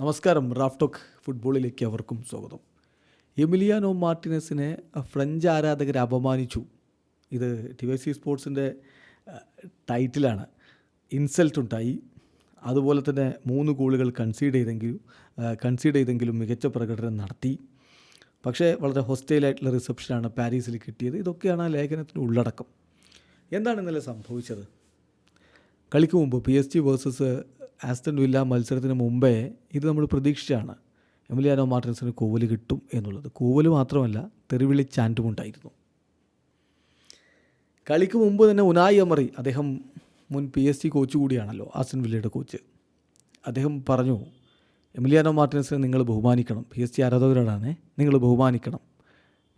നമസ്കാരം റാഫ്ടോക്ക് ഫുട്ബോളിലേക്ക് അവർക്കും സ്വാഗതം. എമിലിയാനോ മാർട്ടിനസിനെ ഫ്രഞ്ച് ആരാധകർ അപമാനിച്ചു. ഇത് ടി വൈ സി സ്പോർട്സിന്റെ ടൈറ്റിലാണ്. ഇൻസൾട്ട് ഉണ്ടായി. അതുപോലെ തന്നെ മൂന്ന് ഗോളുകൾ കൺസീഡ് ചെയ്തെങ്കിലും കൺസീഡ് ചെയ്തെങ്കിലും മികച്ച പ്രകടനം നടത്തി. പക്ഷേ വളരെ ഹോസ്റ്റൈലായിട്ടുള്ള റിസപ്ഷനാണ് പാരീസിൽ കിട്ടിയത്. ഇതൊക്കെയാണ് ആ ലേഖനത്തിന്റെ ഉള്ളടക്കം. എന്താണ് ഇന്നലെ സംഭവിച്ചത്? കളിക്ക് മുമ്പ് P S G versus Aston Villa മത്സരത്തിന് മുമ്പേ ഇത് നമ്മൾ പ്രതീക്ഷിച്ചാണ് എമിലിയാനോ മാർട്ടിൻസിന് കൂവൽ കിട്ടും എന്നുള്ളത്. കൂവൽ മാത്രമല്ല തെറിവിളി ചാന്റും ഉണ്ടായിരുന്നു. കളിക്ക് മുമ്പ് തന്നെ ഉനായി അമറി അദ്ദേഹം മുൻ പി എസ് ജി കോച്ച് കൂടിയാണല്ലോ ആസ്റ്റൺ വില്ലയുടെ കോച്ച്. അദ്ദേഹം പറഞ്ഞു എമിലിയാനോ മാർട്ടിൻസിനെ നിങ്ങൾ ബഹുമാനിക്കണം. പി എസ് ജി ആരാധകരോടാണ് നിങ്ങൾ ബഹുമാനിക്കണം.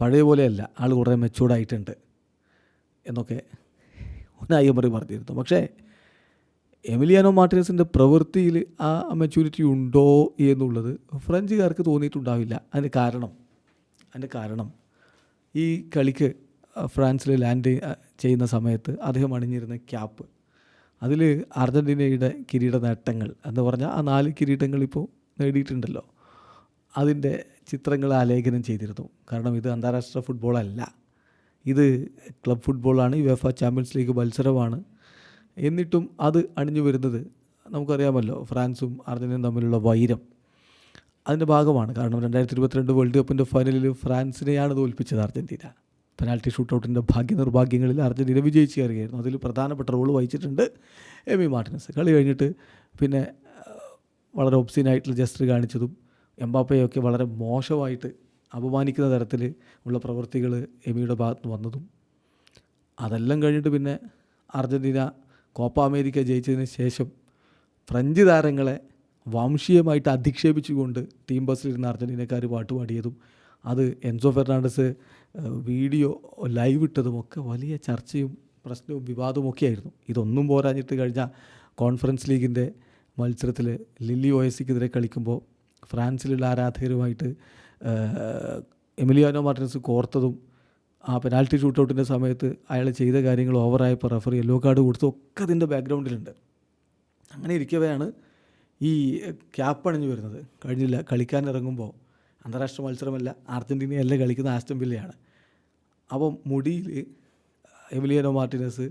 പഴയ പോലെയല്ല ആൾ കുറേ മെച്ചൂർഡായിട്ടുണ്ട് എന്നൊക്കെ ഉനായി അമറി പറഞ്ഞിരുന്നു. പക്ഷേ എമിലിയാനോ മാർട്ടിനസിന്റെ പ്രവൃത്തിയിൽ ആ മെച്യൂരിറ്റി ഉണ്ടോ എന്നുള്ളത് ഫ്രഞ്ചുകാർക്ക് തോന്നിയിട്ടുണ്ടാവില്ല. അതിന് കാരണം അതിന്റെ കാരണം ഈ കളിക്ക് ഫ്രാൻസിൽ ലാൻഡ് ചെയ്യുന്ന സമയത്ത് അദ്ദേഹം അണിഞ്ഞിരുന്ന ക്യാപ്പ് അതിൽ അർജന്റീനയുടെ കിരീട നേട്ടങ്ങൾ എന്ന് പറഞ്ഞാൽ ആ നാല് കിരീടങ്ങൾ ഇപ്പോൾ നേടിയിട്ടുണ്ടല്ലോ. അതിന്റെ ചിത്രങ്ങൾ ആലേഖനം ചെയ്തിരുന്നു. കാരണം ഇത് അന്താരാഷ്ട്ര ഫുട്ബോളല്ല ഇത് ക്ലബ് ഫുട്ബോളാണ് യുഎഫ ചാമ്പ്യൻസ് ലീഗ് മത്സരമാണ്. എന്നിട്ടും അത് അണിഞ്ഞു വരുന്നത് നമുക്കറിയാമല്ലോ ഫ്രാൻസും അർജന്റീനയും തമ്മിലുള്ള വൈരം. അതിന്റെ ഭാഗമാണ്. കാരണം രണ്ടായിരത്തി ഇരുപത്തിരണ്ട് വേൾഡ് കപ്പിന്റെ ഫൈനലിൽ ഫ്രാൻസിനെയാണ് തോൽപ്പിച്ചത് അർജന്റീന പെനാൽറ്റി ഷൂട്ടൗട്ടിന്റെ ഭാഗ്യ നിർഭാഗ്യങ്ങളിൽ അർജന്റീന വിജയിച്ച് കയറുകയായിരുന്നു അതിൽ പ്രധാനപ്പെട്ട റോൾ വഹിച്ചിട്ടുണ്ട് എമി മാർട്ടിനസ്. കളി കഴിഞ്ഞിട്ട് പിന്നെ വളരെ ഒബ്സീനായിട്ടുള്ള ജസ്റ്റർ കാണിച്ചതും എംബാപ്പയൊക്കെ വളരെ മോശമായിട്ട് അപമാനിക്കുന്ന തരത്തിൽ ഉള്ള പ്രവൃത്തികൾ എമിയുടെ ഭാഗത്ത് വന്നതും. അതെല്ലാം കഴിഞ്ഞിട്ട് പിന്നെ അർജന്റീന കോപ്പ അമേരിക്ക ജയിച്ചതിന് ശേഷം ഫ്രഞ്ച് താരങ്ങളെ വംശീയമായിട്ട് അധിക്ഷേപിച്ചുകൊണ്ട് ടീം ബസ്സിലിരുന്ന അർജന്റീനക്കാർ പാട്ട് പാടിയതും അത് എൻസോ ഫെർണാണ്ടസ് വീഡിയോ ലൈവ് ഇട്ടതുമൊക്കെ വലിയ ചർച്ചയും പ്രശ്നവും ആയിരുന്നു ഇതൊന്നും പോരാഞ്ഞിട്ട് കഴിഞ്ഞ കോൺഫറൻസ് ലീഗിന്റെ മത്സരത്തിൽ ലില്ലി ഒയസിക്കെതിരെ കളിക്കുമ്പോൾ ഫ്രാൻസിലുള്ള ആരാധകരുമായിട്ട് എമിലിയാനോ മാർട്ടിനസ് കോർത്തതും ആ പെനാൽറ്റി ഷൂട്ടൗട്ടിന്റെ സമയത്ത് അയാൾ ചെയ്ത കാര്യങ്ങൾ ഓവറായപ്പോൾ റെഫറി യെല്ലോ കാർഡ് കൊടുത്തു ഒക്കെ അതിന്റെ ബാക്ക്ഗ്രൗണ്ടിലുണ്ട് അങ്ങനെ ഇരിക്കവെയാണ് ഈ ക്യാപ്പ് അണിഞ്ഞു വരുന്നത്. കഴിഞ്ഞില്ല കളിക്കാൻ ഇറങ്ങുമ്പോൾ അന്താരാഷ്ട്ര മത്സരമല്ല അർജന്റീനയല്ല കളിക്കുന്ന ആസ്റ്റംബില്ലയാണ് അപ്പം മുടിയിൽ എമിലിയനോ മാർട്ടിനസ്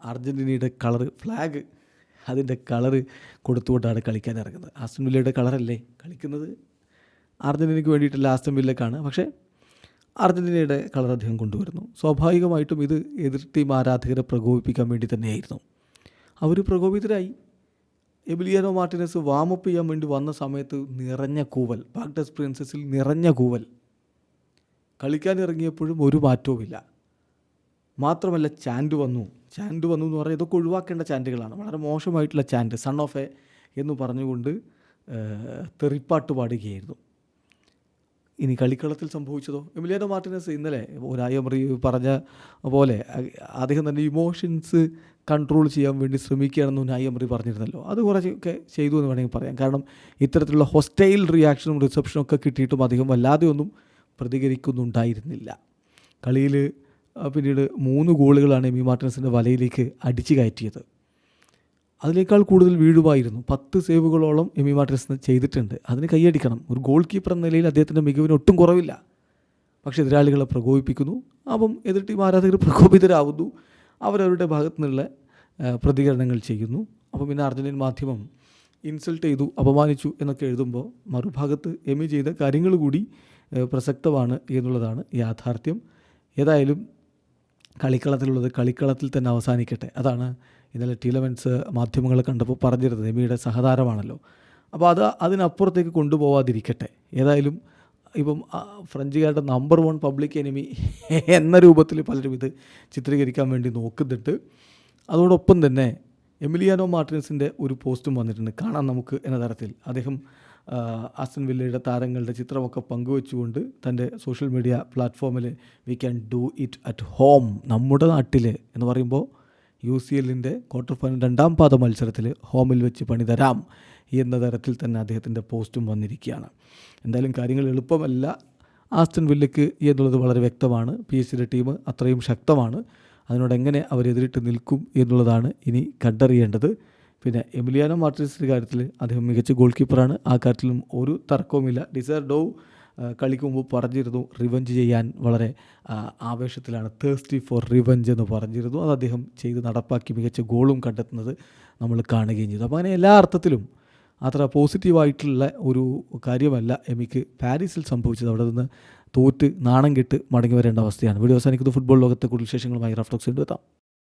അർജന്റീനയുടെ കളറ് ഫ്ലാഗ് അതിന്റെ കളറ് കൊടുത്തുകൊണ്ടാണ് കളിക്കാൻ ഇറങ്ങുന്നത്. ആസ്റ്റംബില്ലയുടെ കളറല്ലേ കളിക്കുന്നത് അർജന്റീനയ്ക്ക് വേണ്ടിയിട്ടുള്ള ആസ്റ്റം വില്ലക്കാണ്. പക്ഷേ അർജന്റീനയുടെ കളർ അദ്ദേഹം കൊണ്ടുവരുന്നു. സ്വാഭാവികമായിട്ടും ഇത് എതിർ ടീം ആരാധകരെ പ്രകോപിപ്പിക്കാൻ വേണ്ടി തന്നെയായിരുന്നു. അവർ പ്രകോപിതരായി. എബിലിയാനോ മാർട്ടിനസ് വാമപ്പ് ചെയ്യാൻ വേണ്ടി വന്ന സമയത്ത് നിറഞ്ഞ കൂവൽ പാക്ടസ് പ്രിൻസസിൽ നിറഞ്ഞ കൂവൽ. കളിക്കാൻ ഇറങ്ങിയപ്പോഴും ഒരു മാറ്റവുമില്ല മാത്രമല്ല ചാൻഡ് വന്നു. ചാൻഡ് വന്നു എന്ന് പറഞ്ഞാൽ ഇതൊക്കെ ഒഴിവാക്കേണ്ട ചാൻഡുകളാണ്. വളരെ മോശമായിട്ടുള്ള ചാൻഡ് സൺ ഓഫ് എ എന്ന് പറഞ്ഞുകൊണ്ട് തെറിപ്പാട്ട് പാടുകയായിരുന്നു. ഇനി കളിക്കളത്തിൽ സംഭവിച്ചതോ? എമിലിയാനോ മാർട്ടിനസ് ഇന്നലെ ഒരായമറി പറഞ്ഞ പോലെ അദ്ദേഹം തന്നെ ഇമോഷൻസ് കൺട്രോൾ ചെയ്യാൻ വേണ്ടി ശ്രമിക്കുകയാണെന്ന് ഉനായമറി പറഞ്ഞിരുന്നല്ലോ. അത് കുറച്ചൊക്കെ ചെയ്തു എന്ന് വേണമെങ്കിൽ പറയാം. കാരണം ഇത്തരത്തിലുള്ള ഹോസ്റ്റൈൽ റിയാക്ഷനും റിസപ്ഷനും ഒക്കെ കിട്ടിയിട്ടും അദ്ദേഹം വല്ലാതെ ഒന്നും പ്രതികരിക്കുന്നുണ്ടായിരുന്നില്ല. കളിയിൽ പിന്നീട് മൂന്ന് ഗോളുകളാണ് എമി മാർട്ടിനസിന്റെ വലയിലേക്ക് അടിച്ചു കയറ്റിയത്. അതിനേക്കാൾ കൂടുതൽ വീഴുമായിരുന്നു പത്ത് സേവുകളോളം എമി മാട്രിസ് ചെയ്തിട്ടുണ്ട്. അതിന് കൈയടിക്കണം. ഒരു ഗോൾ കീപ്പർ എന്ന നിലയിൽ അദ്ദേഹത്തിന്റെ മികവിന് ഒട്ടും കുറവില്ല. പക്ഷേ എതിരാളികളെ പ്രകോപിപ്പിക്കുന്നു. അപ്പം എതിർ ടീം ആരാധകർ പ്രകോപിതരാകുന്നു അവരവരുടെ ഭാഗത്തു നിന്നുള്ള പ്രതികരണങ്ങൾ ചെയ്യുന്നു. അപ്പം പിന്നെ അർജന്റീൻ മാധ്യമം ഇൻസൾട്ട് ചെയ്തു അപമാനിച്ചു എന്നൊക്കെ എഴുതുമ്പോൾ മറുഭാഗത്ത് എമി ചെയ്ത കാര്യങ്ങൾ കൂടി പ്രസക്തമാണ് എന്നുള്ളതാണ് യാഥാർത്ഥ്യം. ഏതായാലും കളിക്കളത്തിലുള്ളത് കളിക്കളത്തിൽ തന്നെ അവസാനിക്കട്ടെ. അതാണ് ഇന്നലെ ടീലവൻസ് മാധ്യമങ്ങളെ കണ്ടപ്പോൾ പറഞ്ഞിരുന്നത് എമിയുടെ സഹതാരമാണല്ലോ. അപ്പോൾ അത് അതിനപ്പുറത്തേക്ക് കൊണ്ടുപോവാതിരിക്കട്ടെ. ഏതായാലും ഇപ്പം ഫ്രഞ്ചുകാരുടെ നമ്പർ വൺ പബ്ലിക് എനിമി എന്ന രൂപത്തിൽ പലരും ഇത് ചിത്രീകരിക്കാൻ വേണ്ടി നോക്കുന്നുണ്ട്. അതോടൊപ്പം തന്നെ എമിലിയാനോ മാർട്ടിനസിന്റെ ഒരു പോസ്റ്റും വന്നിട്ടുണ്ട്. കാണാം നമുക്ക് എന്ന തരത്തിൽ. അദ്ദേഹം ആസ്റ്റൻ വില്ലയുടെ താരങ്ങളുടെ ചിത്രമൊക്കെ പങ്കുവെച്ചുകൊണ്ട് തന്റെ സോഷ്യൽ മീഡിയ പ്ലാറ്റ്ഫോമിൽ we can do it at home നമ്മുടെ നാട്ടിൽ എന്ന് പറയുമ്പോൾ യു സി എല്ലിന്റെ ക്വാർട്ടർ ഫൈനൽ രണ്ടാം പാദ മത്സരത്തിൽ ഹോമിൽ വെച്ച് പണി തരാം എന്ന തരത്തിൽ തന്നെ അദ്ദേഹത്തിന്റെ പോസ്റ്റും വന്നിരിക്കുകയാണ്. എന്തായാലും കാര്യങ്ങൾ എളുപ്പമല്ല. ആസ്റ്റൻ വില്ലയ്ക്ക് എന്നുള്ളത് വളരെ വ്യക്തമാണ്. പി എസ് സിയുടെ ടീം അത്രയും ശക്തമാണ്. അതിനോട് എങ്ങനെ അവരെതിരിട്ട് നിൽക്കും എന്നുള്ളതാണ് ഇനി കണ്ടറിയേണ്ടത്. പിന്നെ എമിലിയാനോ മാർട്ടിൻസിന്റെ കാര്യത്തിൽ അദ്ദേഹം മികച്ച ഗോൾ കീപ്പറാണ്. ആ കാര്യത്തിലും ഒരു തർക്കവുമില്ല. ഡിസർ ഡോ കളിക്ക് മുമ്പ് പറഞ്ഞിരുന്നു റിവഞ്ച് ചെയ്യാൻ വളരെ ആവേശത്തിലാണ്. തേഴ്സ്റ്റി ഫോർ റിവഞ്ച് എന്ന് പറഞ്ഞിരുന്നു. അത് അദ്ദേഹം ചെയ്ത് നടപ്പാക്കി മികച്ച ഗോളും കണ്ടെത്തുന്നത് നമ്മൾ കാണുകയും ചെയ്തു. അപ്പോൾ അങ്ങനെ എല്ലാ അർത്ഥത്തിലും അത്ര പോസിറ്റീവായിട്ടുള്ള ഒരു കാര്യമല്ല എമിക്ക് പാരീസിൽ സംഭവിച്ചത്. അവിടെ നിന്ന് തോറ്റ് നാണം കെട്ട് മടങ്ങി വരേണ്ട അവസ്ഥയാണ്. വീഡിയോ അവസാനിക്കുന്നത് ഫുട്ബോൾ ലോകത്തെ കൂടുതൽ വിശേഷങ്ങളുമായി റഫ്ലക്സ് എത്താം.